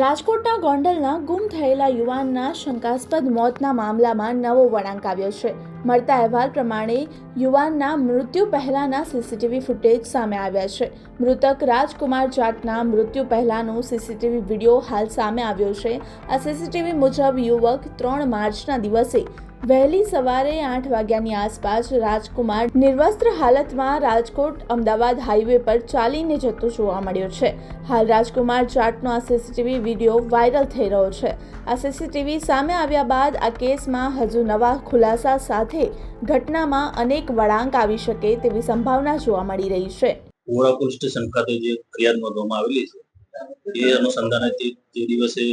રાજકોટના ગોંડલના ગુમ થયેલા યુવાનના શંકાસ્પદ મોતના મામલામાં નવો વળાંક આવ્યો છે. મળતા અહેવાલ પ્રમાણે યુવાનના મૃત્યુ પહેલાના સીસીટીવી ફૂટેજ સામે આવ્યા છે. મૃતક રાજકુમાર જાટના મૃત્યુ પહેલાનો સીસીટીવી વીડિયો હાલ સામે આવ્યો છે. આ સીસીટીવી મુજબ યુવક ત્રણ માર્ચના દિવસે વહેલી સવારે આઠ વાગ્યાની આસપાસ રાજકુમાર નિર્વસ્ત્ર હાલતમાં રાજકોટ અમદાવાદ હાઈવે પર ચાલીને જતો જોવા મળ્યો છે. હાલ રાજકુમાર જાટનો આ સીસીટીવી વીડિયો વાયરલ થઈ રહ્યો છે. આ સીસીટીવી સામે આવ્યા બાદ આ કેસમાં હજુ નવા ખુલાસા સાથે ઘટનામાં અનેક વળાંક આવી શકે તેવી સંભાવના જોવા મળી રહી છે. ફરિયાદ નોંધવામાં આવેલી છે, એ અનુસંધાને તે દિવસે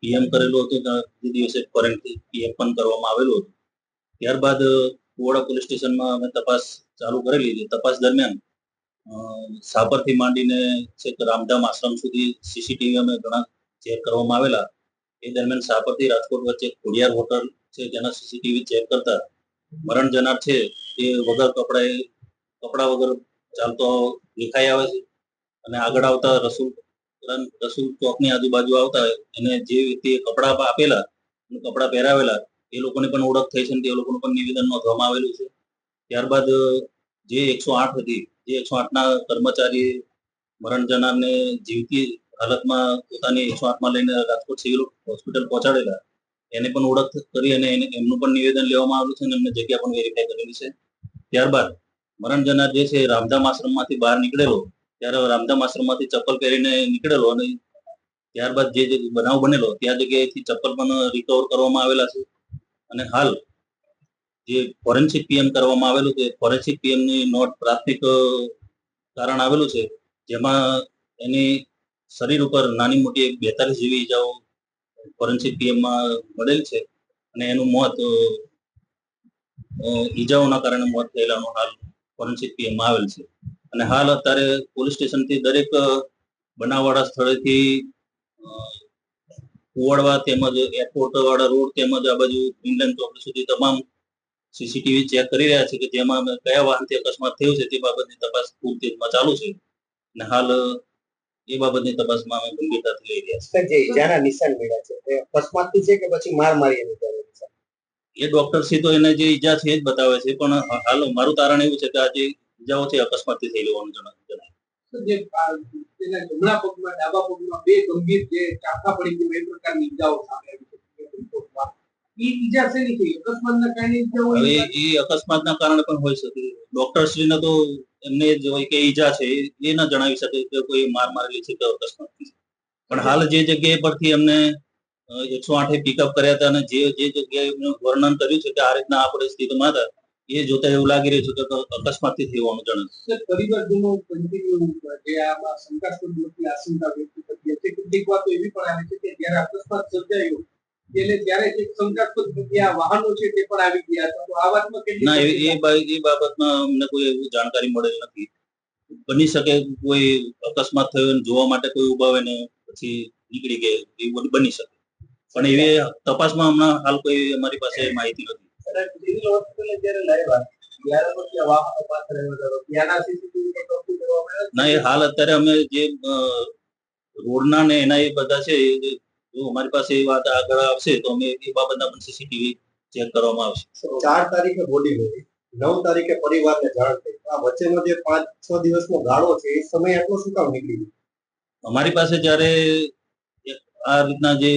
પીએમ કરેલું હતું જે દિવસે ફોરેન્સિક પીએમ પણ કરવામાં આવેલું હતું. ત્યારબાદ કુવાડા પોલીસ સ્ટેશનમાં અમે તપાસ ચાલુ કરેલી હતી તપાસ દરમિયાન સાપરથી માંડીને છેક રામધામ આશ્રમ સુધી સીસીટીવી અમે ઘણા ચેક કરવામાં આવેલા. એ દરમિયાન સાપરથી રાજકોટ વચ્ચે ખોડિયાર હોટલ છે તેના સીસીટીવી ચેક કરતા મરણ જનાર છે એ વગર કપડાએ, કપડા વગર ચાલતો દેખાઈ આવે છે. અને આગળ આવતા રસૂલ રસૂલ ચોકની આજુબાજુ આવતા એને જે વ્યક્તિએ કપડા આપેલા કપડાં પહેરાવેલા, એ લોકોને પણ ઓળખ થઈ છે અને તે લોકોનું પણ નિવેદન નોંધવામાં આવેલું છે. ત્યારબાદ, જે એકસો આઠ હતી જે એકસો આઠના કર્મચારી મરણ જનારને જીવતી હાલતમાં પોતાની એકસો આઠમાં લઈને રાજકોટ સિવિલ હોસ્પિટલ પહોંચાડેલા. એને પણ ઓળખ કરી અને એમનું પણ નિવેદન લેવામાં આવેલું છે અને એમને જગ્યા પણ વેરીફાઈ કરેલી છે. ત્યારબાદ, મરણ જનાર જે છે રામધામ આશ્રમમાંથી બહાર નીકળેલો ત્યારે રામધામ આશ્રમમાંથી ચપ્પલ પહેરીને નીકળેલો અને ત્યારબાદ જે બનાવ બનેલો, ત્યાં જગ્યાએથી ચપ્પલ પણ રિકવર કરવામાં આવેલા છે. અને હાલ જે ફોરેન્સિક પીએમ કરવામાં આવેલું છે ફોરેન્સિક પીએમની નોટ પ્રાથમિક કારણ આવેલું છે, જેમાં એની શરીર ઉપર નાની મોટી બેતાલીસ જેવી ઈજાઓ ફોરેન્સિક પીએમમાં મળેલ છે અને એનું મોત ઈજાઓના કારણે મોત થયેલાનું હાલ ફોરેન્સિક પીએમમાં આવેલ છે. અને હાલ અત્યારે પોલીસ સ્ટેશનથી દરેક બનાવવાળા સ્થળેથી કુવાડવા તેમજ એરપોર્ટ વાળા રોડ તેમજ આ બાજુ ઇન્ડિયન ચોકડી સુધી તમામ સીસીટીવી ચેક કરી રહ્યા છે કે જેમાં કયા વાહનથી અકસ્માત થયો છે તે બાબતની તપાસ પૂરતીમાં ચાલુ છે અને હાલ એ બાબતની તપાસમાં અમે ગંભીરતાથી લઈ રહ્યા છીએ જે ઈજાના નિશાન મળ્યા છે તે અકસ્માતથી છે કે પછી માર મારી એની ઈજાના નિશાન? છીએ એ ડોક્ટર શ્રી તો એને જે ઈજા છે એ જ બતાવે છે પણ હાલ મારું તારણ એવું છે કે આ છે અકસ્માતથી થઈ હોવાનું જણાય જણાય. જે આ તેના જમણા પગમાં ડાબા પગમાં બે ગંભીર જે ચાકા પડી ગયું એ પ્રકારની ઈજાઓ સામે આવી છે. રિપોર્ટમાં. ઈ ઈજા શેની થઈ? અકસ્માતના કારણે ઈજા હોય? હવે એ અકસ્માતના કારણે પણ હોઈ શકે. ડોક્ટર શ્રીને તો એમને જ હોય કે ઈજા છે એ- ના જણાવી શકે કે કોઈ માર મારેલી છે કે અકસ્માત પણ હાલ જે જગ્યાએ પરથી અમને એકસો આઠે પિકઅપ કર્યા હતા અને જે જે જગ્યાએ વર્ણન કર્યું છે કે આ રીતના આ પરિસ્થિતિમાં હતા એ જોતા એવું લાગી રહ્યું છે કે અકસ્માતથી થી હોવાનું જણાય છે. પરિવારજનો કન્ટિન્યુ જે આ શંકાસ્પદ મોટી આશંકા વ્યક્ત કરતી હતી કેટલીક વાતો એવી પણ આવે છે કે જ્યારે અકસ્માત સર્જાયો એટલે ત્યારે જે શંકાસ્પદ આ વાહનો છે તે પણ આવી ગયા હતા. તો આ વાતમાં ના એ એ બાબતમાં અમને કોઈ એવું જાણકારી મળેલ નથી. બની શકે કોઈ અકસ્માત થયો ને જોવા માટે કોઈ ઊભા હોય ને પછી નીકળી ગયા એવું બની શકે. પણ એવી તપાસમાં હમણાં હાલ કોઈ અમારી પાસે માહિતી નથી. સિવિલ હોસ્પિટલે જ્યારે લાવ્યા ત્યારે તો ત્યાં વાહનો પાછળ રહેલા હતા. ત્યાંના સીસીટીવી પર કરવામાં આવ્યો ના એ હાલ અત્યારે અમે જે રોડના ને એના એ બધા છે જો અમારી પાસે એ વાત આગળ આવશે તો અમે એ બાબતના પણ સીસીટીવી ચેક કરવામાં આવશે. ચાર તારીખે બોડી મળી નવ તારીખે પરિવારને જાણ થઈ. આ વચ્ચેનો જે પાંચ છ દિવસનો ગાળો છે એ સમય આટલો શું કામ નીકળી ગયો? અમારી પાસે જ્યારે આ રીતના જે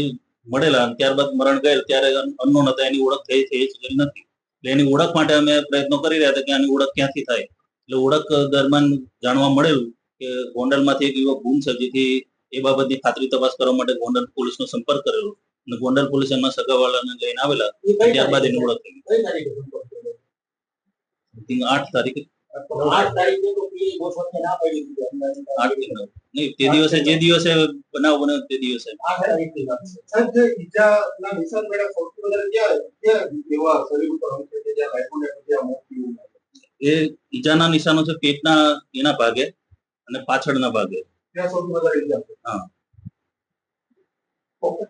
મળેલા અને ત્યારબાદ મરણ ગયેલ ત્યારે અનનોન હતા એની ઓળખ થઈ થઈ શકેલી નથી. એટલે એની ઓળખ માટે અમે પ્રયત્નો કરી રહ્યા હતા કે આની ઓળખ ક્યાંથી થાય. એટલે ઓળખ દરમિયાન જાણવા મળેલું કે ગોંડલમાંથી એક યુવક ગુમ છે જેથી એ બાબતની ખાતરી તપાસ કરવા માટે ગોંડલ પોલીસનો સંપર્ક કરેલો. અને ગોંડલ પોલીસ એમના સગાવાળાને લઈને આવેલા ત્યારબાદ એની ઓળખ થઈ. આઠ તારીખે. તો દિવસે જે દિવસે બનાવ બન્યો તે દિવસે. ઈજાના નિશાન છે એ ઈજાના નિશાનો પેટના એના ભાગે અને પાછળના ભાગે. ત્યાં સૌથી વધારે ઈજા. હા. ઓકે.